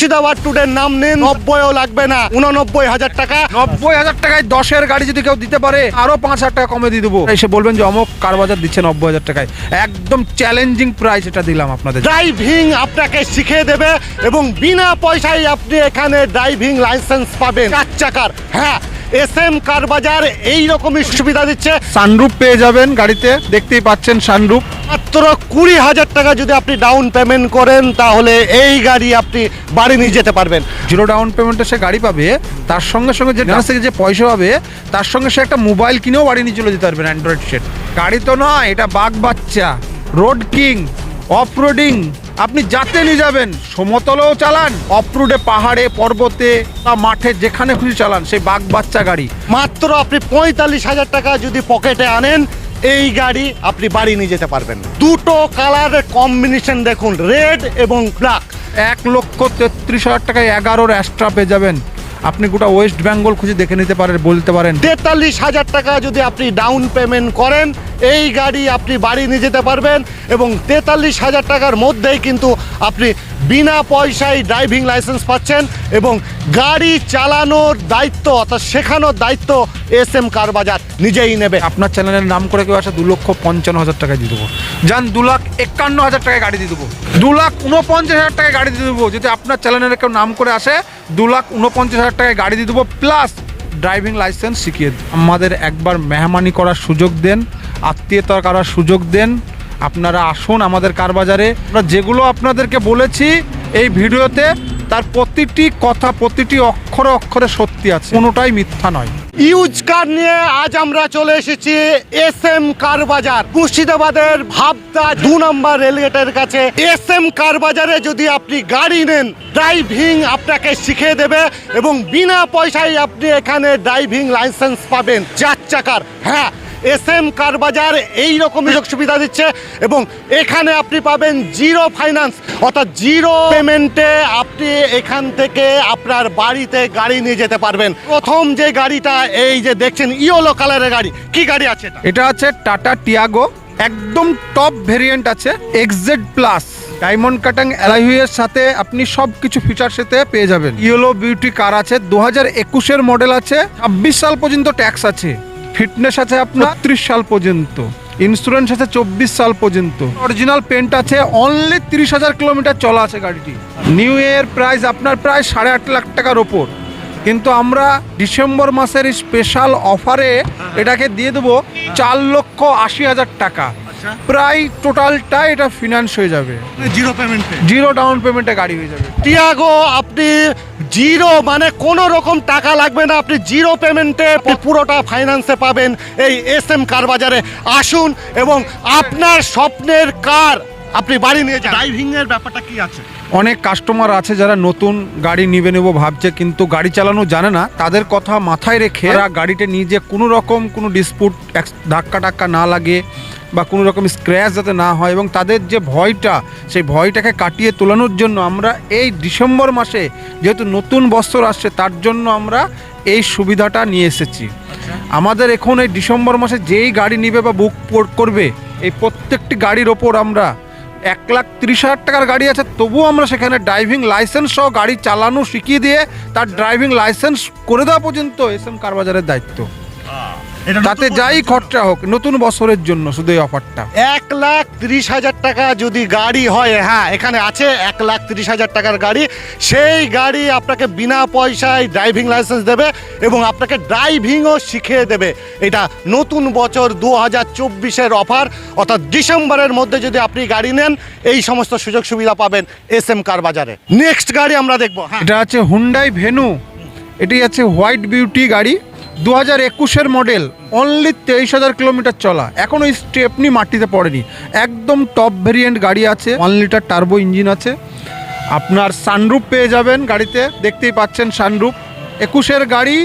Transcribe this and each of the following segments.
মুর্শিদাবাদ টুডের নাম নিন। নব্বইও লাগবে না উননব্বই হাজার টাকা। নব্বই হাজার টাকায় দশের গাড়ি যদি কেউ দিতে পারে আরও পাঁচ হাজার টাকা কমে দিয়ে দেবো। এসে বলবেন যে অমুক কার বাজার দিচ্ছে নব্বই হাজার টাকায়? একদম চ্যালেঞ্জিং প্রাইস এটা দিলাম আপনাদের ড্রাইভিং আপনাকে শিখিয়ে দেবে এবং বিনা পয়সায় আপনি এখানে ড্রাইভিং লাইসেন্স পাবেন। চার চাকার? হ্যাঁ এস এম কার বাজার এই রকমই সুবিধা দিচ্ছে। সানরুপ পেয়ে যাবেন গাড়িতে দেখতেই পাচ্ছেন সানরুপ মাত্র কুড়ি হাজার টাকা যদি আপনি ডাউন পেমেন্ট করেন তাহলে এই গাড়ি আপনি বাড়ি নিয়ে যেতে পারবেন। জিরো ডাউন পেমেন্টে সে গাড়ি পাবে তার সঙ্গে সঙ্গে যে ডান্স থেকে যে পয়সা পাবে তার সঙ্গে সে একটা মোবাইল কিনেও বাড়ি নিয়ে চলে যেতে পারবেন অ্যান্ড্রয়েড সেট গাড়ি তো নয় এটা বাঘ বাচ্চা। রোড কিং অফ রোডিং আপনি যাতে নিয়ে যাবেন। সমতলেও চালান, অফরোডে, পাহাড়ে, পর্বতে বা মাঠে যেখানে খুশি চালান, সেই বাঘ বাচ্চা গাড়ি। মাত্র আপনি পঁয়তাল্লিশ হাজার টাকা যদি পকেটে আনেন, এই গাড়ি আপনি বাড়ি নিয়ে যেতে পারবেন। দুটো কালারের কম্বিনেশন দেখুন, রেড এবং ব্ল্যাক। এক লক্ষ তেত্রিশ হাজার টাকায় এগারোর অ্যাস্ট্রা পেয়ে যাবেন। আপনি গোটা ওয়েস্ট বেঙ্গল খুঁজে দেখে নিতে পারেন, বলতে পারেন। তেতাল্লিশ হাজার টাকা যদি আপনি ডাউন পেমেন্ট করেন, এই গাড়ি আপনি বাড়ি নিয়ে যেতে পারবেন এবং তেতাল্লিশ হাজার টাকার মধ্যেই কিন্তু আপনি বিনা পয়সায় ড্রাইভিং লাইসেন্স পাচ্ছেন এবং গাড়ি চালানোর দায়িত্ব, অর্থাৎ শেখানোর দায়িত্ব এস এম কার বাজার নিজেই নেবে। আপনার চ্যানেলের নাম করে কেউ আসে দু লক্ষ পঞ্চান্ন হাজার টাকায় দিয়ে দেবো। যান দু লাখ একান্ন হাজার টাকায় গাড়ি দিয়ে দেবো। দু লাখ উনপঞ্চাশ হাজার টাকায় গাড়ি দিয়ে দেবো। যদি আপনার চ্যানেলের কেউ নাম করে আসে দু লাখ উনপঞ্চাশ হাজার টাকায় গাড়ি দিয়ে দেবো। প্লাস ড্রাইভিং লাইসেন্স শিখিয়ে। আমাদের একবার মেহমানি করার সুযোগ দেন আত্মীয়তা করার সুযোগ দেন আপনারা আসুন আমাদের কার বাজারে আমরা যেগুলো আপনাদেরকে বলেছি এই ভিডিওতে তার প্রতিটি কথা, প্রতিটি অক্ষরে অক্ষরে সত্যি আছে। কোনোটাই মিথ্যা নয়। ইউজ কার নিয়ে আজ আমরা চলে এসেছি এস এম কার বাজার মুর্শিদাবাদের ভাবদা দু নম্বর রেলগেটের কাছে। এস এম কার বাজারে যদি আপনি গাড়ি নেন ড্রাইভিং আপনাকে শিখিয়ে দেবে এবং বিনা পয়সায় আপনি এখানে ড্রাইভিং লাইসেন্স পাবেন। চার চাকার হ্যাঁ এস এম কার বাজার এই রকম সুযোগ সুবিধা দিচ্ছে এবং এখানে আপনি পাবেন জিরো ফাইন্যান্স, অর্থাৎ জিরো পেমেন্টে আপনি এখান থেকে আপনার বাড়িতে গাড়ি নিয়ে যেতে পারবেন। প্রথম যে গাড়িটা, এই যে দেখছেন, ইয়োলো কালারের গাড়ি। কি গাড়ি আছে এটা? আছে টাটা টিয়াগো, একদম টপ ভেরিয়েন্ট আছে এক্সজেড প্লাস। ডায়মন্ড কাটাং অ্যালাইহুয়ের সাথে আপনি সব কিছু ফিচার সাথে পেয়ে যাবেন। ইয়েলো বিউটি কার আছে দু হাজার একুশের মডেল আছে, ছাব্বিশ সাল পর্যন্ত ট্যাক্স আছে। ফিটনেস আছে আপনার ত্রিশ সাল পর্যন্ত ইন্স্যুরেন্স আছে চব্বিশ সাল পর্যন্ত। অরিজিনাল পেন্ট আছে অনলি তিরিশ হাজার কিলোমিটার চলা আছে গাড়িটি। নিউ ইয়ার প্রাইস আপনার প্রায় সাড়ে আট লাখ টাকার ওপর। কিন্তু আমরা ডিসেম্বর মাসের স্পেশাল অফারে এটাকে দিয়ে দেবো চার লক্ষ আশি হাজার টাকা। প্রায় টোটালটা এটা ফিনান্স হয়ে যাবে। জিরো পেমেন্ট জিরো ডাউন পেমেন্টে গাড়ি হয়ে যাবে। টিয়াগো আপনি জিরো মানে কোনো রকম টাকা লাগবে না। আপনি জিরো পেমেন্টে পুরোটা ফাইন্যান্সে পাবেন এই এস এম কার বাজারে। আসুন এবং আপনার স্বপ্নের কার আপনি বাড়ি নিয়ে যান। ড্রাইভিং এর ব্যাপারটা কি আছে? অনেক কাস্টমার আছে যারা নতুন গাড়ি নিবে নেব ভাবছে, কিন্তু গাড়ি চালানো জানে না। তাদের কথা মাথায় রেখে তারা গাড়িটা নিয়ে যে কোনো রকম কোনো ডিসপুট ধাক্কা টাক্কা না লাগে বা কোনো রকম স্ক্র্যাচ যাতে না হয় এবং তাদের যে ভয়টা, সেই ভয়টাকে কাটিয়ে তোলানোর জন্য আমরা এই ডিসেম্বর মাসে যেহেতু নতুন বছর আসছে, তার জন্য আমরা এই সুবিধাটা নিয়ে এসেছি। আমাদের এখন এই ডিসেম্বর মাসে যেই গাড়ি নিবে বা বুক করবে, এই প্রত্যেকটি গাড়ির ওপর আমরা এক লাখ তিরিশ হাজার টাকার গাড়ি আছে, তবুও আমরা সেখানে ড্রাইভিং লাইসেন্স সহ গাড়ি চালানো শিখিয়ে দিয়ে তার ড্রাইভিং লাইসেন্স করে দেওয়া পর্যন্ত এস এম কারবাজারের দায়িত্ব। তাতে যাই খরচা হোক নতুন বছরের জন্য শুধু এই অফারটা। এক লাখ তিরিশ হাজার টাকা যদি গাড়ি হয় হ্যাঁ এখানে আছে এক লাখ তিরিশ হাজার টাকার গাড়ি। সেই গাড়ি আপনাকে বিনা পয়সায় ড্রাইভিং লাইসেন্স দেবে এবং আপনাকে ড্রাইভিংও শিখিয়ে দেবে। এটা নতুন বছর দু হাজার চব্বিশের অফার। অর্থাৎ ডিসেম্বরের মধ্যে যদি আপনি গাড়ি নেন এই সমস্ত সুযোগ সুবিধা পাবেন এস এম কার বাজারে। নেক্সট গাড়ি আমরা দেখব হ্যাঁ। এটা আছে হুন্ডাই ভেনু এটি আছে হোয়াইট বিউটি গাড়ি। দু হাজার একুশের মডেল অনলি তেইশ হাজার কিলোমিটার চলা। এখনও স্টেপনি মাটিতে পড়েনি। একদম টপ ভেরিয়েন্ট গাড়ি আছে ওয়ান লিটার টার্বো ইঞ্জিন আছে। আপনার সানরুপ পেয়ে যাবেন গাড়িতে, দেখতেই পাচ্ছেন সানরুপ একুশের গাড়ি,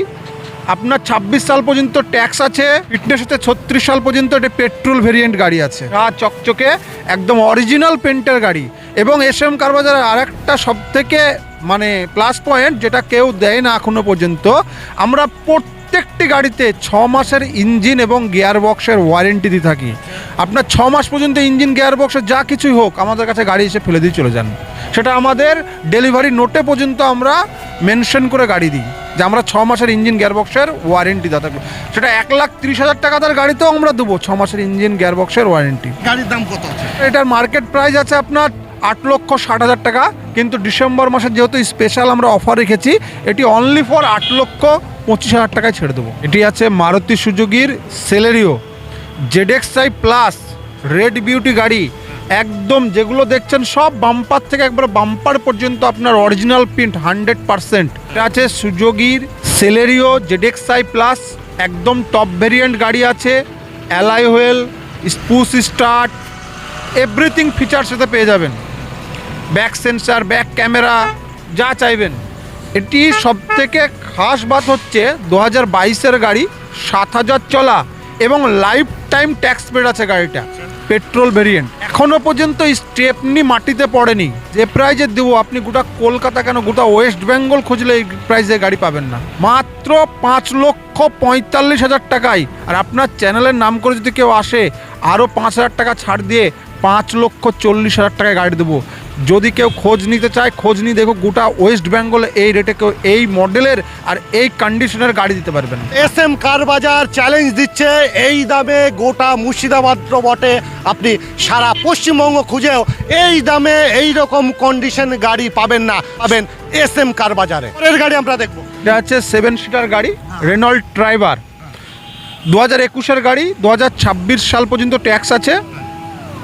আপনার ছাব্বিশ সাল পর্যন্ত ট্যাক্স আছে ফিটনেস হচ্ছে ছত্রিশ সাল পর্যন্ত এটা পেট্রোল ভেরিয়েন্ট গাড়ি আছে। আর চকচকে, একদম অরিজিনাল পেন্টের গাড়ি। এবং এস এম কারবাজারের আরেকটা সব থেকে মানে প্লাস পয়েন্ট যেটা কেউ দেয় না এখনও পর্যন্ত। আমরা প্রত্যেকটি গাড়িতে ছ মাসের ইঞ্জিন এবং গিয়ার বক্সের ওয়ারেন্টি দিয়ে থাকি। আপনার ছ মাস পর্যন্ত ইঞ্জিন গিয়ার বক্সের যা কিছুই হোক আমাদের কাছে গাড়ি এসে ফেলে দিয়ে চলে যান। সেটা আমাদের ডেলিভারি নোটে পর্যন্ত আমরা মেনশন করে গাড়ি দিই যে আমরা ছ মাসের ইঞ্জিন গিয়ার বক্সের ওয়ারেন্টি দেওয়া থাকবে সেটা এক লাখ তিরিশ হাজার টাকা তার গাড়িতেও আমরা দেবো ছ মাসের ইঞ্জিন গিয়ার বক্সের ওয়ারেন্টি। গাড়ির দাম কত আছে? এটার মার্কেট প্রাইস আছে আপনার আট লক্ষ ষাট হাজার টাকা কিন্তু ডিসেম্বর মাসে যেহেতু স্পেশাল আমরা অফার রেখেছি এটি অনলি ফর আট লক্ষ পঁচিশ হাজার টাকায় ছেড়ে দেবো। এটি আছে Maruti সুজুকির Celerio. ZX I plus, red beauty গাড়ি, একদম যেগুলো দেখছেন সব বাম্পার থেকে একবার বাম্পার পর্যন্ত আপনার অরিজিনাল প্রিন্ট, হান্ড্রেড পারসেন্ট। এটা আছে সুযোগীর সেলেরিও জেডেক্স আই প্লাস, একদম টপ ভেরিয়েন্ট গাড়ি আছে অ্যালাই হুয়েল স্পুস স্টার্ট, এভরিথিং ফিচার্স এতে পেয়ে যাবেন। ব্যাক সেন্সার, ব্যাক ক্যামেরা, যা চাইবেন। এটি সব থেকে খাস বাত হচ্ছে দু হাজার বাইশের গাড়ি সাত হাজার চলা এবং লাইফ টাইম ট্যাক্স পেড আছে গাড়িটা পেট্রোল ভেরিয়েন্ট এখনও পর্যন্ত স্টেপনি মাটিতে পড়েনি। যে প্রাইজে দেবো, আপনি গোটা কলকাতা কেন, গোটা ওয়েস্ট বেঙ্গল খুঁজলে এই প্রাইজে গাড়ি পাবেন না। মাত্র পাঁচ লক্ষ পঁয়তাল্লিশ হাজার টাকায়। আর আপনার চ্যানেলের নাম করে যদি কেউ আসে, আরও পাঁচ হাজার টাকা ছাড় দিয়ে পাঁচ লক্ষ চল্লিশ হাজার টাকায় গাড়ি দেবো। যদি কেউ খোঁজ নিতে চায় খোঁজ নিয়ে দেখো গোটা ওয়েস্ট বেঙ্গলে এই রেটে কেউ এই মডেলের আর এই কন্ডিশনের গাড়ি দিতে পারবেন। এস এম কার বাজার চ্যালেঞ্জ দিচ্ছে এই দামে গোটা মুর্শিদাবাদ তো বটে। আপনি সারা পশ্চিমবঙ্গ খুঁজেও এই দামে এই রকম কন্ডিশন গাড়ি পাবেন না পাবেন এস এম কার বাজারে। পরের গাড়ি আমরা দেখব। এটা হচ্ছে সেভেন সিটার গাড়ি রেনল্ড ড্রাইভার দু হাজার একুশের গাড়ি দু হাজার ছাব্বিশ সাল পর্যন্ত ট্যাক্স আছে।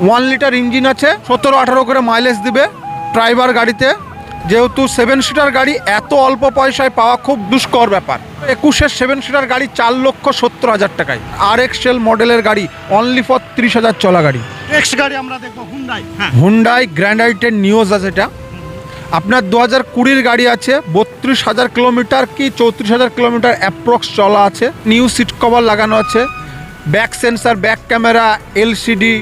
ওয়ান লিটার ইঞ্জিন আছে সতেরো আঠারো করে মাইলেজ দিবে ড্রাইভার গাড়িতে। যেহেতু সেভেন সিটার গাড়ি এত অল্প পয়সায় পাওয়া খুব দুষ্কর ব্যাপার। একুশের সেভেন সিটার গাড়ি চার লক্ষ সত্তর হাজার টাকায়। আর এক্সেল মডেলের গাড়ি অনলি ফর তিরিশ হাজার চলা গাড়ি। নেক্সট গাড়ি আমরা দেখব Hyundai Hyundai Grand I ten Nios আছে এটা। আপনার দু হাজার কুড়ির গাড়ি আছে বত্রিশ হাজার কিলোমিটার কি চৌত্রিশ হাজার কিলোমিটার অ্যাপ্রক্স চলা আছে। নিউ সিট কভার লাগানো আছে। Back sensor back camera LCD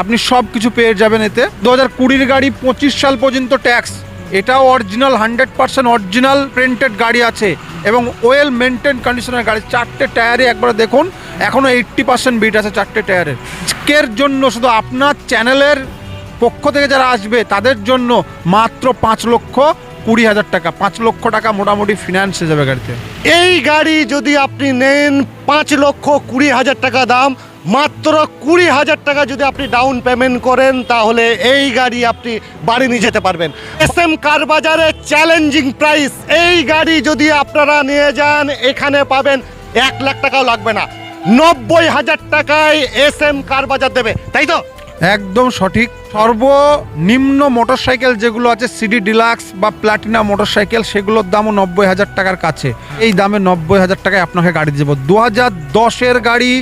আপনি সব কিছু পেয়ে যাবেন এতে। দু হাজার কুড়ির গাড়ি পঁচিশ সাল পর্যন্ত ট্যাক্স এটাও original hundred percent original printed গাড়ি আছে এবং ওয়েল মেনটেন কন্ডিশনের গাড়ি। চারটে টায়ারে একবার দেখুন এখনও এইট্টি পার্সেন্ট বিট আছে চারটে টায়ারের আজকের জন্য শুধু আপনার চ্যানেলের পক্ষ থেকে যারা আসবে, তাদের জন্য মাত্র পাঁচ লক্ষ কুড়ি হাজার টাকা। পাঁচ লক্ষ টাকা মোটামুটি ফিনান্স হয়ে যাবে গাড়িতে। এই গাড়ি যদি আপনি নেন, পাঁচ লক্ষ কুড়ি হাজার টাকা দাম। মাত্র কুড়ি হাজার টাকা যদি আপনি ডাউন পেমেন্ট করেন, তাহলে এই গাড়ি আপনি বাড়ি নিয়ে যেতে পারবেন। এস এম কার বাজারে চ্যালেঞ্জিং প্রাইস এই গাড়ি যদি আপনারা নিয়ে যান, এখানে পাবেন এক লাখ টাকাও লাগবে না। নব্বই হাজার টাকায় এস এম কার বাজার দেবে। তাই তো? একদম সঠিক। সর্বনিম্ন মোটরসাইকেল যেগুলো আছে সিডি ডিলাক্স বা প্লাটিনা মোটরসাইকেল, সেগুলোর দামও নব্বই হাজার টাকার কাছে। এই দামে নব্বই হাজার টাকায় আপনাকে গাড়ি দেবো। দু হাজার দশের গাড়ি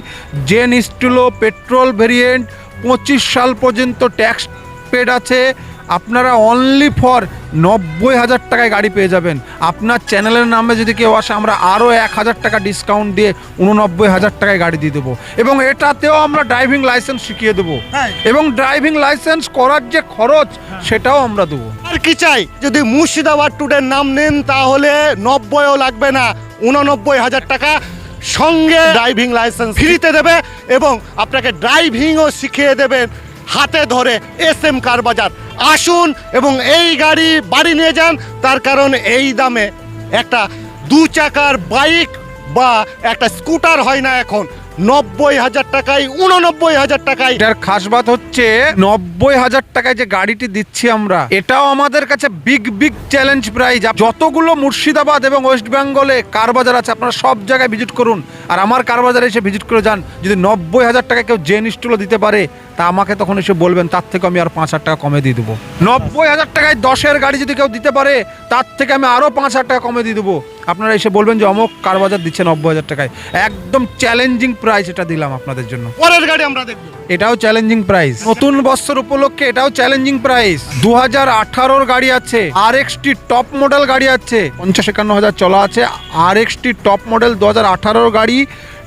জেন স্টুলো পেট্রোল ভেরিয়েন্ট পঁচিশ সাল পর্যন্ত ট্যাক্স পেড আছে। আপনারা অনলি ফর নব্বই হাজার টাকায় গাড়ি পেয়ে যাবেন। আপনার চ্যানেলের নামে যদি কেউ আসে আমরা আরও এক হাজার টাকা ডিসকাউন্ট দিয়ে উননব্বই হাজার টাকায় গাড়ি দিয়ে দেবো। এবং এটাতেও আমরা ড্রাইভিং লাইসেন্স শিখিয়ে দেবো। হ্যাঁ। এবং ড্রাইভিং লাইসেন্স করার যে খরচ সেটাও আমরা দেবো। আর কি চাই? যদি মুর্শিদাবাদ টুডের নাম নেন তাহলে নব্বইও লাগবে না উননব্বই হাজার টাকা সঙ্গে ড্রাইভিং লাইসেন্স ফ্রিতে দেবে এবং আপনাকে ড্রাইভিংও শিখিয়ে দেবেন। হাতে ধরে এস এম কার বাজার। আসুন এবং এই গাড়ি বাড়ি নিয়ে যান। তার কারণ এই দামে একটা দু চাকার বাইক বা একটা স্কুটার হয় না এখন। নব্বই হাজার টাকায়, উননব্বই হাজার টাকায়। এটার খাস বাত হচ্ছে নব্বই হাজার টাকায় যে গাড়িটি দিচ্ছি আমরা, এটাও আমাদের কাছে বিগ বিগ চ্যালেঞ্জ প্রাইজ যতগুলো মুর্শিদাবাদ এবং ওয়েস্ট বেঙ্গলে কার বাজার আছে, আপনারা সব জায়গায় ভিজিট করুন। আর আমার কার বাজারে এসে ভিজিট করে যান। যদি নব্বই হাজার টাকা কেউ জেন স্টুলো দিতে পারে, তা আমাকে তখন এসে বলবেন, তার থেকে আমি আর পাঁচ হাজার টাকা কমে দিয়ে দেবো। নব্বই হাজার টাকায় দশের গাড়ি যদি কেউ দিতে পারে, তার থেকে আমি আরও পাঁচ হাজার টাকা কমে দিয়ে দেবো। আপনারা এসে বলবেন যে অমুক কার বাজার দিচ্ছে নব্বই হাজার টাকায়। একদম চ্যালেঞ্জিং প্রাইস এটা দিলাম আপনাদের জন্য। পরের গাড়ি আমরা দেখব। এটাও চ্যালেঞ্জিং প্রাইস নতুন বছর উপলক্ষে এটাও চ্যালেঞ্জিং প্রাইস দু হাজার আঠারোর গাড়ি আছে আর এক্সটি টপ মডেল গাড়ি আছে পঞ্চাশ একান্ন হাজার চলা আছে। আর এক্সটি টপ মডেল দু হাজার আঠারোর গাড়ি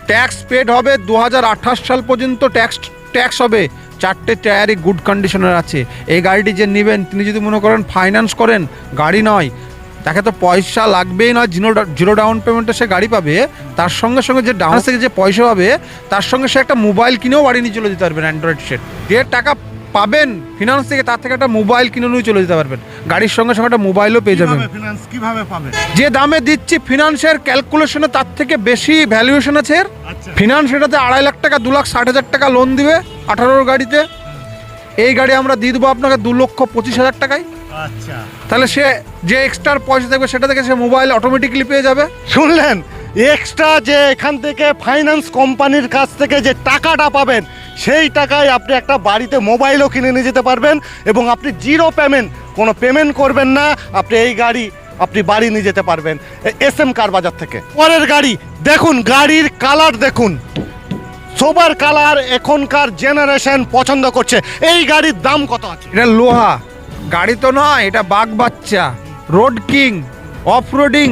ট্যাক্স পেড হবে দু হাজার আঠাশ সাল পর্যন্ত ট্যাক্স ট্যাক্স হবে। চারটে টায়ারই গুড কন্ডিশনের আছে। এই গাড়িটি যে নেবেন তিনি যদি মনে করেন ফাইন্যান্স করেন গাড়ি নয়। তাকে তো পয়সা লাগবেই না জিরো জিরো ডাউন পেমেন্টে সে গাড়ি পাবে তার সঙ্গে সঙ্গে যে ডাউন থেকে যে পয়সা পাবে তার সঙ্গে সে একটা মোবাইল কিনেও বাড়ি নিয়ে চলে যেতে পারবেন অ্যান্ড্রয়েড সেট যে টাকা পাবেন ফিনান্স থেকে তার থেকে একটা মোবাইল কিনে নিয়ে চলে যেতে পারবেন। গাড়ির সঙ্গে সঙ্গে একটা মোবাইলও পেয়ে যাবেন। ফিনান্স কীভাবে পাবেন যে দামে দিচ্ছি ফিনান্সের ক্যালকুলেশনে তার থেকে বেশি ভ্যালুয়েশন আছে এর। আচ্ছা। ফিনান্স এটাতে আড়াই লাখ টাকা দু লাখ ষাট হাজার টাকা লোন দিবে আঠারোর গাড়িতে। এই গাড়ি আমরা দিয়ে দেবো আপনাকে দু লক্ষ পঁচিশ হাজার টাকায়। আচ্ছা। তাহলে সে যে এক্সট্রা পয়সা থাকবে সেটা থেকে সে মোবাইল অটোমেটিকলি পেয়ে যাবে? শুনলেন? এক্সট্রা যে এখান থেকে ফাইন্যান্স কোম্পানির কাছ থেকে যে টাকাটা পাবেন সেই টাকায় আপনি একটা বাড়িতে মোবাইলও কিনে নিয়ে যেতে পারবেন এবং আপনি জিরো পেমেন্ট কোনো পেমেন্ট করবেন না আপনি এই গাড়ি আপনি বাড়ি নিয়ে যেতে পারবেন। এস এম কার বাজার থেকে। পরের গাড়ি দেখুন গাড়ির কালার দেখুন। সোবার কালার এখনকার জেনারেশন পছন্দ করছে। এই গাড়ির দাম কত আছে? এটা লোহা। গাড়ি তো নয়, এটা বাঘ বাচ্চা। রোড কিং অফ রোডিং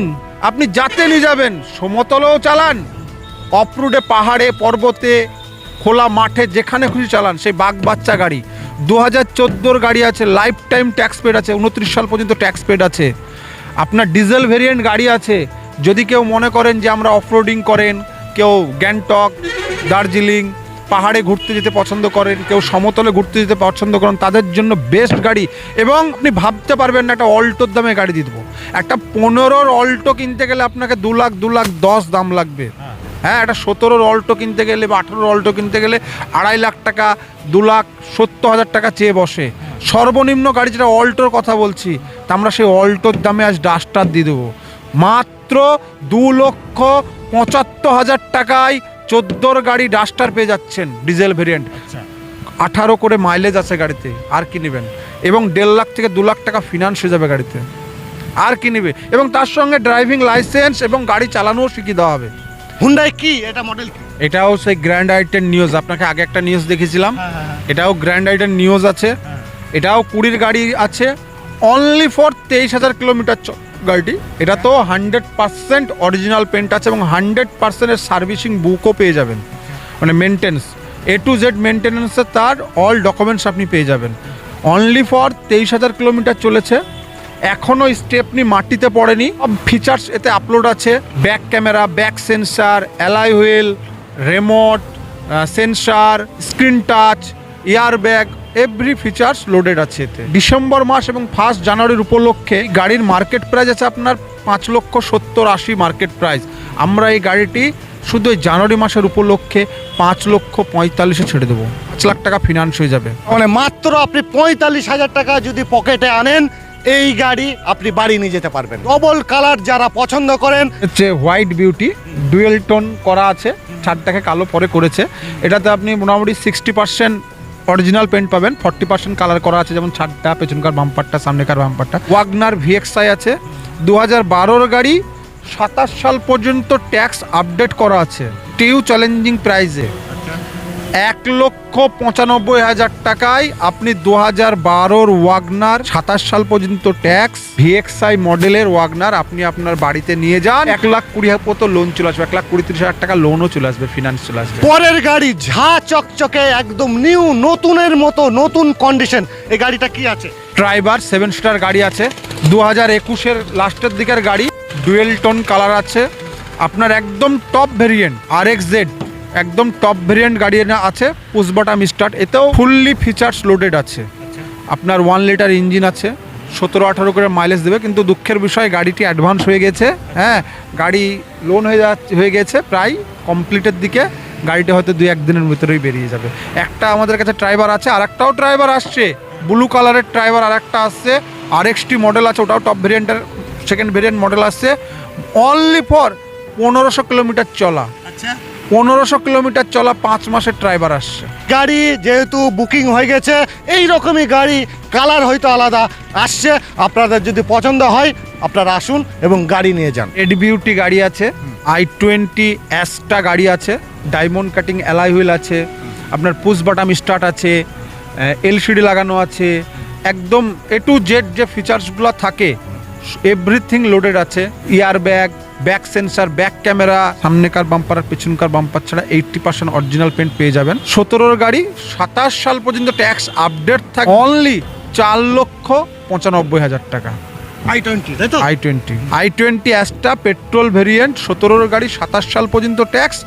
আপনি যাতে নিয়ে যাবেন, সমতলেও চালান। অফ রোডে পাহাড়ে, পর্বতে, খোলা মাঠে, যেখানে খুশি চালান, সেই বাঘ বাচ্চা গাড়ি। দু হাজার চোদ্দোর গাড়ি আছে লাইফ টাইম ট্যাক্স পেড আছে, উনত্রিশ সাল পর্যন্ত ট্যাক্স পেড আছে। আপনার ডিজেল ভেরিয়েন্ট গাড়ি আছে, যদি কেউ মনে করেন যে আমরা অফ রোডিং করেন, কেউ গ্যাংটক দার্জিলিং পাহাড়ে ঘুরতে যেতে পছন্দ করেন, কেউ সমতলে ঘুরতে যেতে পছন্দ করেন, তাদের জন্য বেস্ট গাড়ি। এবং আপনি ভাবতে পারবেন না, একটা অল্টোর দামে গাড়ি দিয়ে দেবো। একটা পনেরোর অল্টো কিনতে গেলে আপনাকে দু লাখ দু লাখ দশ দাম লাগবে। হ্যাঁ একটা সতেরোর অল্টো কিনতে গেলে বা আঠেরোর অল্টো কিনতে গেলে আড়াই লাখ টাকা, দু লাখ সত্তর হাজার টাকা চেয়ে বসে। সর্বনিম্ন গাড়ি যেটা অল্টোর কথা বলছি, তা আমরা সেই অল্টোর দামে আজ ডাস্টার দিয়ে দেবো। মাত্র দু লক্ষ পঁচাত্তর হাজার টাকায় চোদ্দোর গাড়ি ডাস্টার পেয়ে যাচ্ছেন ডিজেল ভেরিয়েন্ট। আঠারো করে মাইলেজ আছে গাড়িতে আর কি নেবেন? এবং দেড় লাখ থেকে দু লাখ টাকা ফিনান্স হয়ে যাবে গাড়িতে। আর কি নেবে? এবং তার সঙ্গে ড্রাইভিং লাইসেন্স এবং গাড়ি চালানোও শিখিয়ে দেওয়া হবে। হুন্ডাই কি? এটা মডেল কি? এটাও সেই গ্র্যান্ড আইটেন নিউজ আপনাকে আগে একটা নিউজ দেখেছিলাম এটাও গ্র্যান্ড আইটেন নিউজ আছে। এটাও কুড়ির গাড়ি আছে। অনলি ফর তেইশ হাজার কিলোমিটার গাড়িটি। এটা তো হান্ড্রেড পার্সেন্ট অরিজিনাল পেন্ট আছে এবং হান্ড্রেড পার্সেন্টের সার্ভিসিং বুকও পেয়ে যাবেন। মানে মেনটেন্স এ টু জেড মেনটেন্যান্সের তার অল ডকুমেন্টস আপনি পেয়ে যাবেন। অনলি ফর তেইশ হাজার কিলোমিটার চলেছে। এখনও স্টেপনি মাটিতে পড়েনি। ফিচার্স এতে আপলোড আছে। Back camera back sensor alloy wheel remote sensor screen touch air bag every features loaded আছে এতে। ডিসেম্বর মাস এবং ফার্স্ট জানুয়ারির উপলক্ষে গাড়ির মার্কেট প্রাইস আছে আপনার পাঁচ লক্ষ সত্তর আশি মার্কেট প্রাইস আমরা এই গাড়িটি শুধু এই জানুয়ারি মাসের উপলক্ষে পাঁচ লক্ষ পঁয়তাল্লিশে ছেড়ে দেবো। পাঁচ লাখ টাকা ফিনান্স হয়ে যাবে। মানে মাত্র আপনি পঁয়তাল্লিশ হাজার টাকা যদি পকেটে আনেন এই গাড়ি আপনি বাড়ি নিয়ে যেতে পারবেন। ডবল কালার যারা পছন্দ করেন হচ্ছে হোয়াইট বিউটি ডুয়েল টোন করা আছে ছাদটাকে কালো পরে করেছে। এটাতে আপনি মোটামুটি সিক্সটি পার্সেন্ট অরিজিনাল পেন্ট পাবেন ফর্টি পার্সেন্ট কালার করা আছে, যেমন ছাদটা, পেছনকার বাম্পারটা সামনেকার বাম্পারটা ওয়াগনার ভিএক্সআই আছে দু হাজার বারোর গাড়ি, সাতাশ সাল পর্যন্ত ট্যাক্স আপডেট করা আছে। টিউ চ্যালেঞ্জিং প্রাইজে এক লক্ষ পঁচানব্বই হাজার টাকায় আপনি দু হাজার বারোর ওয়াগনার সাতাশ সাল পর্যন্ত ট্যাক্স ভিএক্সআই মডেলের ওয়াগনার আপনি আপনার বাড়িতে নিয়ে যান। এক লাখ কুড়ি হাজার মতো লোন চলে আসবে। এক লাখ কুড়ি তিরিশ হাজার টাকা লোনও চলে আসবে ফিনান্স চলে আসবে। পরের গাড়ি ঝা চকচকে একদম নিউ নতুনের মতো নতুন কন্ডিশন এই গাড়িটা কি আছে? ড্রাইভার সেভেন স্টার গাড়ি আছে। দু হাজার একুশের লাস্টের দিকের গাড়ি। ডুয়েল টোন কালার আছে। আপনার একদম টপ ভেরিয়েন্ট আর এক্স জেড একদম টপ ভেরিয়েন্ট গাড়ি আছে পুশ বাটাম স্টার্ট এতেও ফুললি ফিচার্স লোডেড আছে। আপনার ওয়ান লিটার ইঞ্জিন আছে, সতেরো আঠারো করে মাইলেজ দেবে, কিন্তু দুঃখের বিষয়, গাড়িটি অ্যাডভান্স হয়ে গেছে। হ্যাঁ গাড়ি লোন হয়ে যা হয়ে গেছে প্রায় কমপ্লিটের দিকে, গাড়িটা হয়তো দুই একদিনের ভিতরেই বেরিয়ে যাবে। একটা আমাদের কাছে ড্রাইভার আছে আর একটাও ড্রাইভার আসছে। ব্লু কালারের ড্রাইভার আর একটা আসছে আর এক্সটি মডেল আছে, ওটাও টপ ভেরিয়েন্টের সেকেন্ড ভেরিয়েন্ট মডেল আসছে। অনলি ফর পনেরোশো কিলোমিটার চলা। আচ্ছা। পনেরোশো কিলোমিটার চলা পাঁচ মাসের ড্রাইভার আসছে। গাড়ি যেহেতু বুকিং হয়ে গেছে এই রকমই গাড়ি কালার হয়তো আলাদা আসছে। আপনাদের যদি পছন্দ হয় আপনারা আসুন এবং গাড়ি নিয়ে যান। এড বিউটি গাড়ি আছে আই টোয়েন্টি অ্যাসটা গাড়ি আছে ডায়মন্ড কাটিং অ্যালাই হুইল আছে আপনার পুশ বাটাম স্টার্ট আছে এলসিডি লাগানো আছে একদম এ টু জেড যে ফিচার্সগুলো থাকে এভরিথিং লোডেড আছে airbag back sensor back camera সামনেকার bumper আর পেছনকার বাম্পার ছাড়া এইটটি পার্সেন্ট অরিজিনাল পেন্ট পেয়ে যাবেন। সতেরোর গাড়ি সাতাশ সাল পর্যন্ত ট্যাক্স আপডেট থাকে অনলি চার লক্ষ পঁচানব্বই হাজার টাকা। আই টোয়েন্টি তাই তো? I twenty I twenty Asta petrol variant সতেরোর গাড়ি সাতাশ সাল পর্যন্ত ট্যাক্স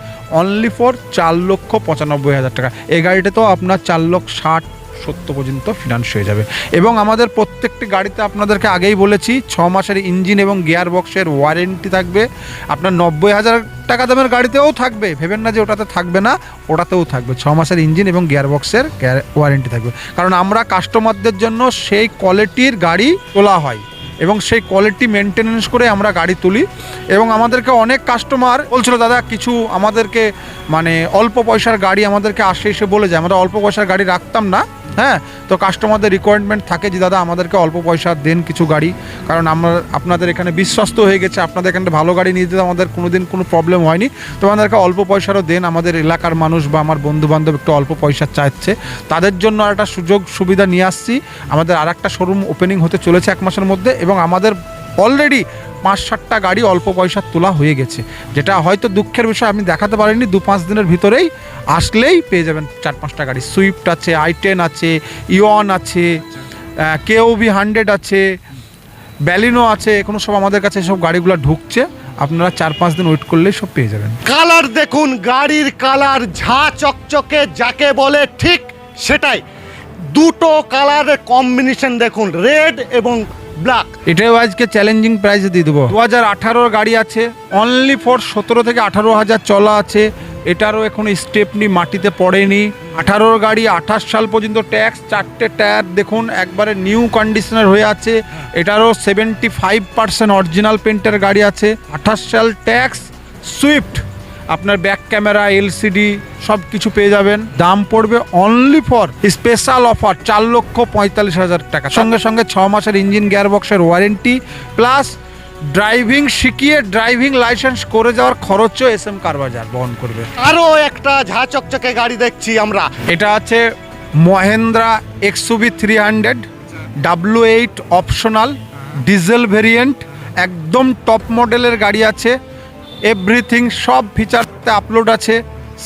অনলি ফর চার লক্ষ পঁচানব্বই হাজার টাকা। এই গাড়িটা তো আপনার চার লক্ষ ষাট সত্তর পর্যন্ত ফিনান্স হয়ে যাবে। এবং আমাদের প্রত্যেকটি গাড়িতে আপনাদেরকে আগেই বলেছি, ছ মাসের ইঞ্জিন এবং গিয়ার বক্সের ওয়ারেন্টি থাকবে। আপনার নব্বই হাজার টাকা দামের গাড়িতেও থাকবে। ভেবেন না যে ওটাতে থাকবে না, ওটাতেও থাকবে। ছ মাসের ইঞ্জিন এবং গিয়ার বক্সের ওয়ারেন্টি থাকবে। কারণ আমরা কাস্টমারদের জন্য সেই কোয়ালিটির গাড়ি তোলা হয় এবং সেই কোয়ালিটি মেনটেনেন্স করে আমরা গাড়ি তুলি। এবং আমাদেরকে অনেক কাস্টমার বলছিল, দাদা, কিছু আমাদেরকে মানে অল্প পয়সার গাড়ি আমাদেরকে আসে এসে বলে যায়। আমরা অল্প পয়সার গাড়ি রাখতাম না। হ্যাঁ তো কাস্টমারদের রিকোয়ারমেন্ট থাকে যে, দাদা, আমাদেরকে অল্প পয়সা দেন কিছু গাড়ি। কারণ আমরা, আপনাদের এখানে বিশ্বস্ত হয়ে গেছে, আপনাদের এখানে ভালো গাড়ি নিয়ে যেতে আমাদের কোনো দিন কোনো প্রবলেম হয়নি। তো আমাদেরকে অল্প পয়সারও দেন, আমাদের এলাকার মানুষ বা আমার বন্ধুবান্ধব একটু অল্প পয়সা চাইছে তাদের জন্য একটা সুযোগ সুবিধা নিয়ে আসছি। আমাদের আর একটা শোরুম ওপেনিং হতে চলেছে এক মাসের মধ্যে এবং আমাদের অলরেডি পাঁচ সাতটা গাড়ি অল্প পয়সা তোলা হয়ে গেছে, যেটা হয়তো দুঃখের বিষয়, আমি দেখাতে পারিনি দু পাঁচ দিনের ভিতরেই আসলেই পেয়ে যাবেন চার পাঁচটা গাড়ি। সুইফট আছে আই টেন আছে ইয়ন আছে কেওভি হান্ড্রেড আছে ব্যালিনো আছে, এখনও সব আমাদের কাছে সব গাড়িগুলো ঢুকছে, আপনারা চার পাঁচ দিন ওয়েট করলেই সব পেয়ে যাবেন। কালার দেখুন, গাড়ির কালার ঝা চকচকে, যাকে বলে ঠিক সেটাই। দুটো কালারের কম্বিনেশন দেখুন রেড এবং ব্ল্যাক। এটাও আজকে চ্যালেঞ্জিং প্রাইসে দিয়ে দেবো। দু হাজার আঠারোর গাড়ি আছে অনলি ফর সতেরো থেকে আঠারো হাজার চলা আছে। এটারও এখনও স্টেপনি মাটিতে পড়েনি। আঠারোর গাড়ি আঠাশ সাল পর্যন্ত ট্যাক্স চারটে টায়ার দেখুন একবারে নিউ কন্ডিশনার হয়ে আছে। এটারও সেভেন্টি ফাইভ পার্সেন্ট অরিজিনাল পেন্টের গাড়ি আছে। আঠাশ সাল ট্যাক্স সুইফট আপনার ব্যাক ক্যামেরা এলসিডি সব কিছু পেয়ে যাবেন। দাম পড়বে অনলি ফর স্পেশাল অফার চার লক্ষ পঁয়তাল্লিশ হাজার টাকা। সঙ্গে সঙ্গে ছ মাসের ইঞ্জিন গিয়ার বক্সের ওয়ারেন্টি প্লাস ড্রাইভিং শিখিয়ে ড্রাইভিং লাইসেন্স করে যাওয়ার খরচও এস এম কারবাজার বহন করবে। আরও একটা ঝা চকচকে গাড়ি দেখছি আমরা। এটা আছে Mahindra XUV three hundred W eight optional diesel variant একদম টপ মডেলের গাড়ি আছে। এভরিথিং সব ফিচারতে আপলোড আছে।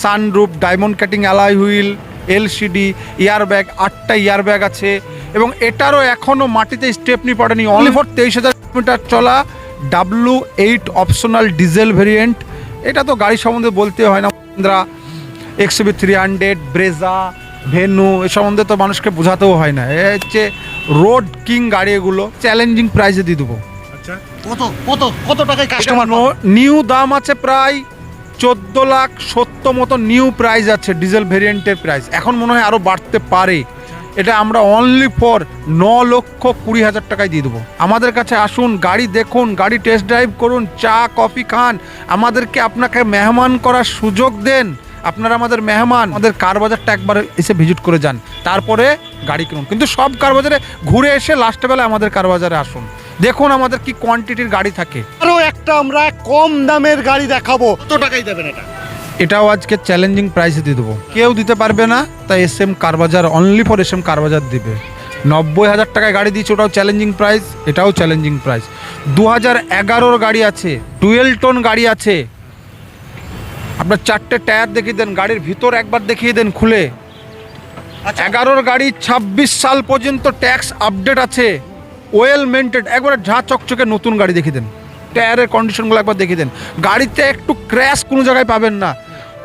Sunroof diamond cutting alloy wheel LCD airbag আটটা ইয়ারব্যাগ আছে। এবং এটারও এখনও মাটিতে স্টেপনি পড়েনি। অনলি ফর তেইশ হাজার কিলোমিটার চলা W eight optional diesel variant এটা তো গাড়ি সম্বন্ধে বলতে হয় না Mahindra XUV three hundred Brezza Venue এ সম্বন্ধে তো মানুষকে বোঝাতেও হয় না। এ হচ্ছে রোড কিং গাড়ি এগুলো। চ্যালেঞ্জিং প্রাইসে দিয়ে দেবো। কত কত কত টাকায় কাস্টমার নিউ দাম আছে প্রায় চোদ্দ লাখ সত্তর মতো নিউ প্রাইস আছে ডিজেল ভেরিয়েন্টের প্রাইস এখন মনে হয় আরও বাড়তে পারে। এটা আমরা অনলি ফর ন লক্ষ কুড়ি হাজার টাকায় দিয়ে দেবো। আমাদের কাছে আসুন গাড়ি দেখুন গাড়ি টেস্ট ড্রাইভ করুন চা কফি খান। আমাদেরকে আপনাকে মেহমান করার সুযোগ দেন। আপনারা আমাদের মেহমান আমাদের কার বাজারটা একবার এসে ভিজিট করে যান। তারপরে গাড়ি কিনুন। কিন্তু সব কার বাজারে ঘুরে এসে লাস্টে বেলা আমাদের কার বাজারে আসুন। দেখুন আমাদের কি কোয়ান্টিটির গাড়ি থাকে। আরও একটা আমরা কম দামের গাড়ি দেখাবো। কত টাকাই দেবেন এটা? এটাও আজকে চ্যালেঞ্জিং প্রাইসে দিয়ে দেবো। কেউ দিতে পারবে না তাই S M Carbazar only for S M Carbazar দিবে। নব্বই হাজার টাকায় গাড়ি দিচ্ছে ওটাও চ্যালেঞ্জিং প্রাইস এটাও চ্যালেঞ্জিং প্রাইস দু হাজার এগারোর গাড়ি আছে ডুয়েল টোন গাড়ি আছে। আপনার চারটে টায়ার দেখিয়ে দেন গাড়ির ভিতর একবার দেখিয়ে দেন খুলে। আচ্ছা। এগারোর গাড়ি ছাব্বিশ সাল পর্যন্ত ট্যাক্স আপডেট আছে। ওয়েল মেনটেড একবারে ঝা চকচকে নতুন গাড়ি দেখিয়ে দেন। টায়ারের কন্ডিশনগুলো একবার দেখিয়ে দেন। গাড়িতে একটু ক্র্যাশ কোনো জায়গায় পাবেন না।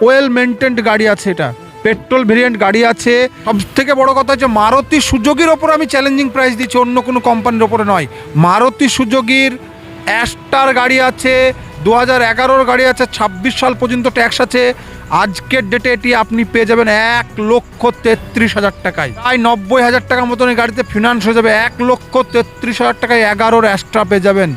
ওয়েল মেনটেন্ড গাড়ি আছে এটা। পেট্রোল ভেরিয়েন্ট গাড়ি আছে। সব থেকে বড় কথা হচ্ছে মারুতি সুযোগীর ওপর আমি চ্যালেঞ্জিং প্রাইস দিচ্ছি। অন্য কোনো কোম্পানির ওপরে নয়। মারুতি সুযোগীর অ্যাস্টার গাড়ি আছে। দু হাজার এগারোর গাড়ি আছে। ছাব্বিশ সাল পর্যন্ত ট্যাক্স আছে। আজকের ডেটে এটি আপনি পেয়ে যাবেন এক লক্ষ তেত্রিশ হাজার টাকায়। প্রায় নব্বই হাজার টাকার মতন এই গাড়িতে ফিনান্স হয়ে যাবে। এক লক্ষ তেত্রিশ হাজার টাকায় এগারোর অ্যাস্ট্রা পেয়ে যাবেন।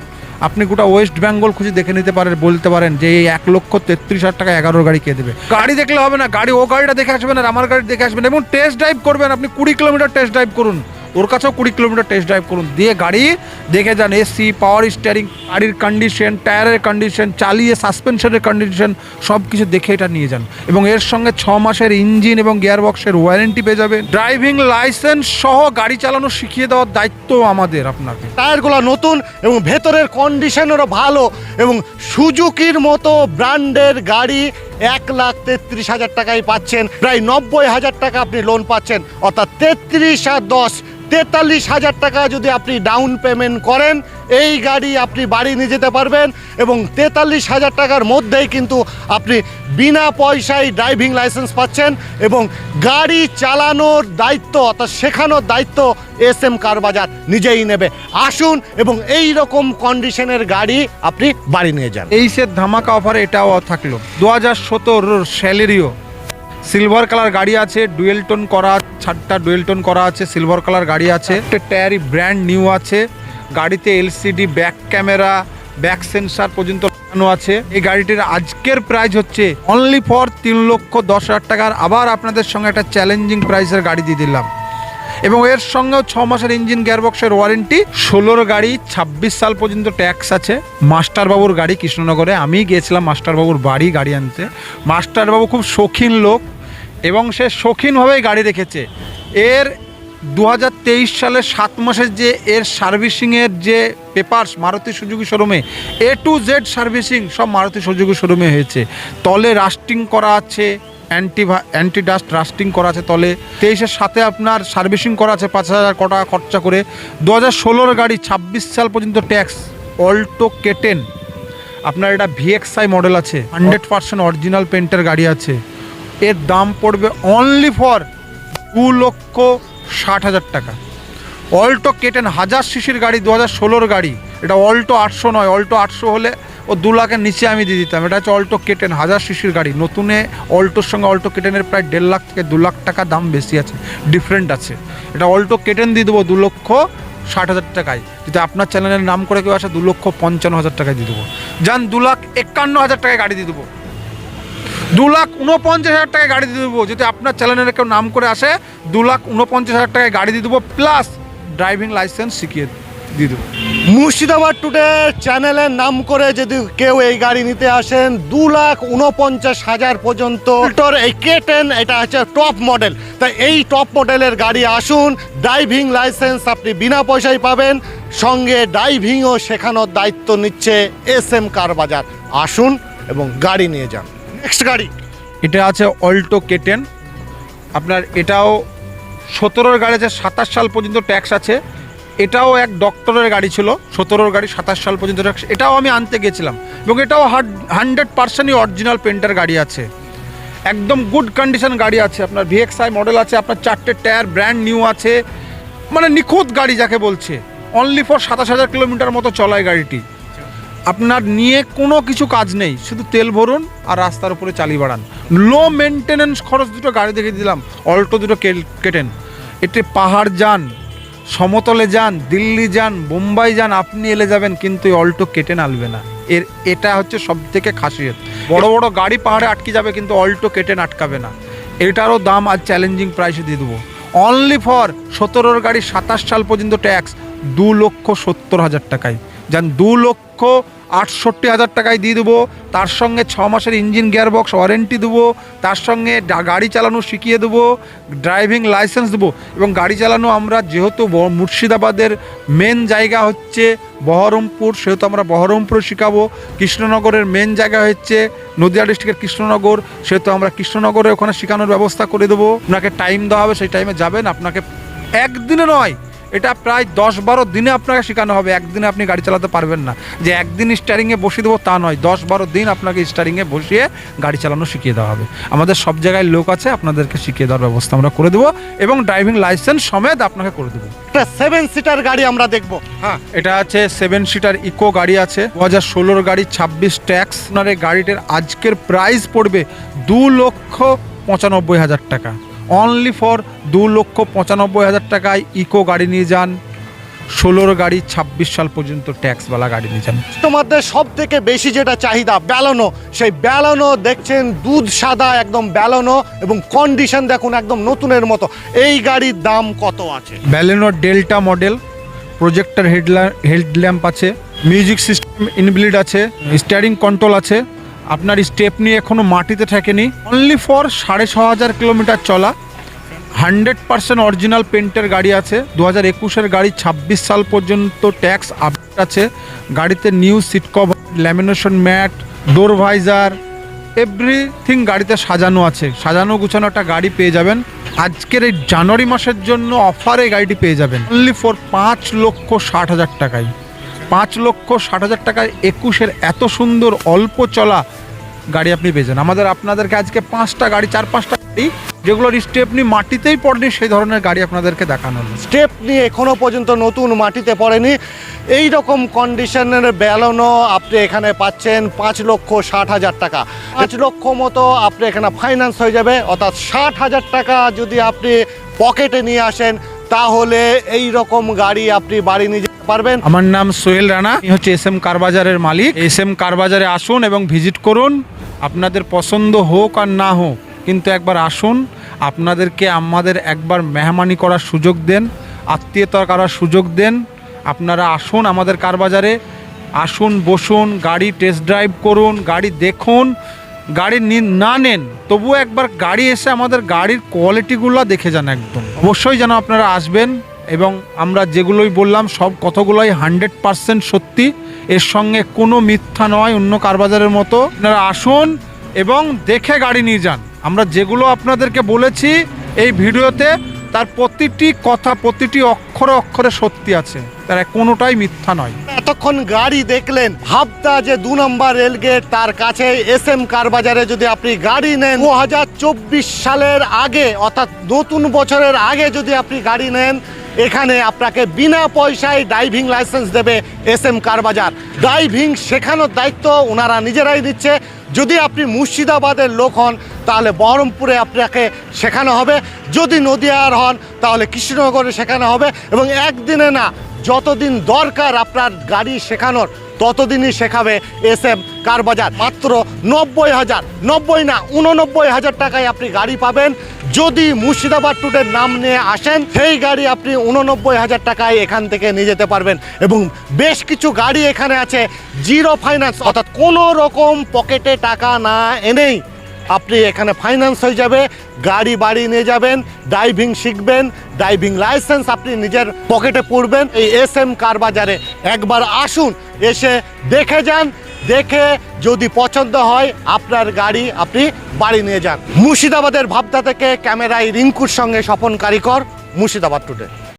আপনি গোটা ওয়েস্ট বেঙ্গল খুঁজে দেখে নিতে পারেন, বলতে পারেন যে এই এক লক্ষ তেত্রিশ হাজার টাকা এগারোর গাড়ি কে দেবে। গাড়ি দেখলে হবে না, গাড়ি ও গাড়িটা দেখে আসবেন আর আমার গাড়ি দেখে আসবেন এবং টেস্ট ড্রাইভ করবেন। আপনি কুড়ি কিলোমিটার টেস্ট ড্রাইভ করুন। ওর কাছেও কুড়ি কিলোমিটার টেস্ট ড্রাইভ করুন। দিয়ে গাড়ি দেখে যান এসি পাওয়ার স্টিয়ারিং গাড়ির কন্ডিশন টায়ারের কন্ডিশন চালিয়ে সাসপেনশনের কন্ডিশন সব কিছু দেখে এটা নিয়ে যান। এবং এর সঙ্গে ছ মাসের ইঞ্জিন এবং গিয়ার বক্সের ওয়ারেন্টি পেয়ে যাবেন। ড্রাইভিং লাইসেন্স সহ গাড়ি চালানো শিখিয়ে দেওয়ার দায়িত্ব আমাদের আপনাকে। টায়ারগুলো নতুন এবং ভেতরের কন্ডিশনেরও ভালো এবং সুজুকির মতো ব্র্যান্ডের গাড়ি এক লাখ তেত্রিশ হাজার টাকায় পাচ্ছেন। প্রায় নব্বই হাজার টাকা আপনি লোন পাচ্ছেন। অর্থাৎ তেত্রিশ আর দশ তেতাল্লিশ হাজার টাকা যদি আপনি ডাউন পেমেন্ট করেন, এই গাড়ি আপনি বাড়ি নিয়ে যেতে পারবেন এবং তেতাল্লিশ হাজার টাকার মধ্যেই কিন্তু আপনি বিনা পয়সায় ড্রাইভিং লাইসেন্স পাচ্ছেন এবং গাড়ি চালানোর দায়িত্ব অর্থাৎ শেখানোর দায়িত্ব এস এম কার বাজার নিজেই নেবে। আসুন এবং এই রকম কন্ডিশনের গাড়ি আপনি বাড়ি নিয়ে যান। এইসের ধামাকা অফারে এটাও থাকল। দু হাজার সতেরোর স্যালেরিও সিলভার কালার গাড়ি আছে, ডুয়েল টোন করা ছাদটা ডুয়েল টোন করা আছে, সিলভার কালার গাড়ি আছে। টায়ারি ব্র্যান্ড নিউ আছে। গাড়িতে LCD back camera back sensor পর্যন্ত লাগানো আছে। এই গাড়িটির আজকের প্রাইস হচ্ছে অনলি ফর তিন লক্ষ দশ হাজার টাকার আবার আপনাদের সঙ্গে একটা চ্যালেঞ্জিং প্রাইসের গাড়ি দিয়ে দিলাম। এবং এর সঙ্গেও ছ মাসের ইঞ্জিন গিয়ারবক্সের ওয়ারেন্টি ষোলোর গাড়ি, ছাব্বিশ সাল পর্যন্ত ট্যাক্স আছে। মাস্টারবাবুর গাড়ি কৃষ্ণনগরে। আমি গিয়েছিলাম মাস্টারবাবুর বাড়ি গাড়ি আনতে। মাস্টারবাবু খুব শৌখিন লোক। এবং সে শৌখিনভাবেই গাড়ি রেখেছে। এর দু সালের সাত মাসের যে এর সার্ভিসিংয়ের যে পেপারস মারুতি সুজুকি শোরুমে, এ টু জেড সার্ভিসিং সব মারুতি সুজুকি শোরুমে হয়েছে। তলে রাস্টিং করা আছে অ্যান্টি অ্যান্টি ডাস্ট রাস্টিং করা আছে তলে। তেইশের সাথে আপনার সার্ভিসিং করা আছে পাঁচ হাজার কটা খরচা করে। দু হাজার ষোলোর গাড়ি ছাব্বিশ সাল পর্যন্ত ট্যাক্স, অল্টো কেটেন আপনার এটা ভিএক্সআই মডেল আছে, হান্ড্রেড পার্সেন্ট অরিজিনাল পেন্টের গাড়ি আছে। এর দাম পড়বে অনলি ফর দু লক্ষ ষাট হাজার টাকা। অল্টো কেটেন হাজার সিসির গাড়ি দু হাজার ষোলোর গাড়ি। এটা অল্টো আটশো নয় অল্টো আটশো হলে ও দু লাখের নিচে আমি দিয়ে দিতাম। এটা হচ্ছে অল্টো কেটেন হাজার শিশির গাড়ি। নতুনে অল্টোর সঙ্গে অল্টো কেটেনের প্রায় দেড় লাখ থেকে দু লাখ টাকা দাম বেশি আছে ডিফারেন্ট আছে। এটা অল্টো কেটেন দিয়ে দেবো দু লক্ষ ষাট হাজার টাকায়। যদি আপনার চ্যানেলের নাম করে কেউ আসে, দু লক্ষ পঞ্চান্ন হাজার টাকায় দিয়ে দেবো। যান দু লাখ একান্ন হাজার টাকায় গাড়ি দিয়ে দেবো। দু লাখ উনপঞ্চাশ হাজার টাকায় গাড়ি দিয়ে দেবো। যদি আপনার চ্যানেলের কেউ নাম করে আসে দু লাখ উনপঞ্চাশ হাজার টাকায় গাড়ি দিয়ে দেবো প্লাস ড্রাইভিং লাইসেন্স শিখিয়ে দিয়ে দেবো। মুর্শিদাবাদ টুডে চ্যানেলের নাম করে যদি কেউ এই গাড়ি নিতে আসেন দু লাখ উনপঞ্চাশ হাজার পর্যন্ত। কে টেন এটা হচ্ছে টপ মডেল তাই এই টপ মডেলের গাড়ি আসুন ড্রাইভিং লাইসেন্স আপনি বিনা পয়সায় পাবেন, সঙ্গে ড্রাইভিংও শেখানোর দায়িত্ব নিচ্ছে এস এম কার বাজার। আসুন এবং গাড়ি নিয়ে যান। নেক্সট গাড়ি। এটা আছে অল্টো কেটেন আপনার এটাও সতেরোর গাড়ি আছে, সাতাশ সাল পর্যন্ত ট্যাক্স আছে। এটাও এক ডক্টরের গাড়ি ছিল, সতেরোর গাড়ি, সাতাশ সাল পর্যন্ত ট্যাক্স এটাও আমি আনতে গেছিলাম। এবং এটাও হান্ড্রেড পার্সেন্টই অরিজিনাল পেন্টার গাড়ি আছে। একদম গুড কন্ডিশন গাড়ি আছে। আপনার ভিএক্সআই মডেল আছে, আপনার চারটে টায়ার ব্র্যান্ড নিউ আছে। মানে নিখুঁত গাড়ি যাকে বলছে। অনলি ফর সাতাশ হাজার কিলোমিটার মতো চলায় গাড়িটি। আপনার নিয়ে কোনো কিছু কাজ নেই। শুধু তেল ভরুন আর রাস্তার উপরে চালিয়ে বাড়ান। লো মেনটেনেন্স খরচ দুটো গাড়ি দেখে দিলাম। অল্টো দুটো কেটেন। এতে পাহাড় যান, সমতলে যান, দিল্লি যান, বোম্বাই যান, আপনি এলে যাবেন, কিন্তু এই অল্টো কেটেন আলবে না। এর এটা হচ্ছে সব থেকে খাসিয়ত। বড় বড় গাড়ি পাহাড়ে আটকে যাবে, কিন্তু অল্টো কেটেন আটকাবে না। এটারও দাম আজ চ্যালেঞ্জিং প্রাইসে দিয়ে দেবো। অনলি ফর সতেরোর গাড়ি সাতাশ সাল পর্যন্ত ট্যাক্স দু লক্ষ সত্তর হাজার টাকায়। যান দু লক্ষ আটষট্টি হাজার টাকায় দিয়ে দেবো। তার সঙ্গে ছ মাসের ইঞ্জিন গিয়ারবক্স ওয়ারেন্টি দেবো। তার সঙ্গে গাড়ি চালানো শিখিয়ে দেবো। ড্রাইভিং লাইসেন্স দেবো। এবং গাড়ি চালানো আমরা যেহেতু মুর্শিদাবাদের মেন জায়গা হচ্ছে বহরমপুর, সেহেতু আমরা বহরমপুরে শেখাবো। কৃষ্ণনগরের মেন জায়গা হচ্ছে নদিয়া ডিস্ট্রিক্টের কৃষ্ণনগর। সেহেতু আমরা কৃষ্ণনগরে ওখানে শেখানোর ব্যবস্থা করে দেবো। আপনাকে টাইম দেওয়া হবে, সেই টাইমে যাবেন। আপনাকে একদিনে নয় এটা প্রায় দশ বারো দিনে আপনাকে শেখানো হবে। একদিনে আপনি গাড়ি চালাতে পারবেন না। যে একদিন স্টারিংয়ে বসিয়ে দেবো তা নয় দশ বারো দিন আপনাকে স্টারিংয়ে বসিয়ে গাড়ি চালানো শিখিয়ে দেওয়া হবে। আমাদের সব জায়গায় লোক আছে আপনাদেরকে শিখিয়ে দেওয়ার ব্যবস্থা আমরা করে দেবো এবং ড্রাইভিং লাইসেন্স সমেত আপনাকে করে দেবো। একটা সেভেন সিটার গাড়ি আমরা দেখব। হ্যাঁ এটা আছে সেভেন সিটার ইকো গাড়ি আছে। দু হাজার ষোলোর গাড়ি ছাব্বিশ ট্যাক্স আপনার এই গাড়িটার আজকের প্রাইস পড়বে দু লক্ষ পঁচানব্বই হাজার টাকা। অনলি ফর দু লক্ষ পঁচানব্বই হাজার টাকায় ইকো গাড়ি নিয়ে যান। ষোলোর গাড়ি ছাব্বিশ সাল পর্যন্ত ট্যাক্সওয়ালা গাড়ি নিয়ে যান। তোমাদের সব থেকে বেশি যেটা চাহিদা ব্যালানো সেই ব্যালানো দেখছেন দুধ সাদা একদম ব্যালানো এবং কন্ডিশন দেখুন একদম নতুনের মতো। এই গাড়ির দাম কত আছে? Baleno Delta model projector headlamp headlamp আছে মিউজিক সিস্টেম ইনবিল্ড আছে স্টিয়ারিং কন্ট্রোল আছে। আপনার স্টেপ নিয়ে এখনও মাটিতে ঠেকেনি অনলি ফর সাড়ে ছ হাজার কিলোমিটার চলা। হান্ড্রেড পার্সেন্ট অরিজিনাল পেন্টের গাড়ি আছে। দু হাজার একুশের গাড়ি ছাব্বিশ সাল পর্যন্ত ট্যাক্স আপডেট আছে। গাড়িতে new seat cover lamination mat door visor everything গাড়িতে সাজানো আছে। সাজানো গুছানো একটা গাড়ি পেয়ে যাবেন। আজকের এই জানুয়ারি মাসের জন্য অফারে গাড়িটি পেয়ে যাবেন। অনলি ফর পাঁচ লক্ষ ষাট হাজার টাকায়। পাঁচ লক্ষ ষাট হাজার টাকায় একুশের এত সুন্দর অল্প চলা গাড়ি আপনি পেয়েছেন আমাদের আপনাদেরকে আজকে পাঁচটা গাড়ি, চার পাঁচটা গাড়ি যেগুলোর স্টেপনি মাটিতেই পড়েনি, সেই ধরনের গাড়ি আপনাদেরকে দেখানো স্টেপ নিয়ে এখনও পর্যন্ত নতুন মাটিতে পড়েনি। এই রকম কন্ডিশনের ব্যালনও আপনি এখানে পাচ্ছেন পাঁচ লক্ষ ষাট হাজার টাকা। পাঁচ লক্ষ মতো আপনি এখানে ফাইন্যান্স হয়ে যাবে। অর্থাৎ ষাট হাজার টাকা যদি আপনি পকেটে নিয়ে আসেন তাহলে এই রকম গাড়ি আপনি বাড়ি নিয়ে যেতে পারবেন। আমার নাম সোহেল রানা। আমি হচ্ছে এস এম কারবাজারের মালিক। এস এম কারবাজারে আসুন এবং ভিজিট করুন। আপনাদের পছন্দ হোক আর না হোক, কিন্তু একবার আসুন। আপনাদেরকে আমাদের একবার মেহমানি করার সুযোগ দেন, আত্মীয়তা করার সুযোগ দেন। আপনারা আসুন আমাদের কারবাজারে আসুন, বসুন, গাড়ি টেস্ট ড্রাইভ করুন, গাড়ি দেখুন। গাড়ি নি- নেন, তবুও একবার গাড়ি এসে আমাদের গাড়ির কোয়ালিটিগুলো দেখে যান একদম। অবশ্যই যেন আপনারা আসবেন এবং আমরা যেগুলোই বললাম, সব কতগুলোই হান্ড্রেড পারসেন্ট সত্যি। এর সঙ্গে কোনো মিথ্যা নয়, অন্য কারবাজারের মতো। আপনারা আসুন এবং দেখে গাড়ি নিয়ে যান। আমরা যেগুলো আপনাদেরকে বলেছি, এই ভিডিওতে তার প্রতিটি কথা, প্রতিটি অক্ষরে অক্ষরে সত্যি আছে। তার কোনোটাই মিথ্যা নয়। এতক্ষণ গাড়ি দেখলেন, ভাবতা যে দু নম্বর রেলগেট তার কাছে এস এম কার বাজারে যদি আপনি গাড়ি নেন দু হাজার চব্বিশ সালের আগে, অর্থাৎ নতুন বছরের আগে যদি আপনি গাড়ি নেন, এখানে আপনাকে বিনা পয়সায় ড্রাইভিং লাইসেন্স দেবে S M car Bazar. Driving শেখানোর দায়িত্ব ওনারা নিজেরাই দিচ্ছে যদি আপনি মুর্শিদাবাদের লোক হন, তাহলে বহরমপুরে আপনাকে শেখানো হবে। যদি নদিয়ার হন, তাহলে কৃষ্ণনগরে শেখানো হবে এবং একদিনে না, যতদিন দরকার আপনার গাড়ি শেখানোর, ততদিনই শেখাবে এস এম কার বাজার। মাত্র নব্বই হাজার, নব্বই না, উননব্বই হাজার টাকায় আপনি গাড়ি পাবেন। যদি মুর্শিদাবাদ টুডের নাম নিয়ে আসেন, সেই গাড়ি আপনি উননব্বই হাজার টাকায় এখান থেকে নিয়ে যেতে পারবেন এবং বেশ কিছু গাড়ি এখানে আছে, জিরো ফাইন্যান্স, অর্থাৎ কোনো রকম পকেটে টাকা না এনেই আপনি এখানে ফাইন্যান্স হয়ে যাবে, গাড়ি বাড়ি নিয়ে যাবেন ড্রাইভিং শিখবেন ড্রাইভিং লাইসেন্স আপনি নিজের পকেটে পড়বেন এই এস এম কার বাজারে একবার আসুন, এসে দেখে যান, দেখে যদি পছন্দ হয় আপনার গাড়ি আপনি বাড়ি নিয়ে যান। মুর্শিদাবাদের ভাবতা থেকে ক্যামেরায় রিঙ্কুর সঙ্গে স্বপন কারিকর, মুর্শিদাবাদ টুডে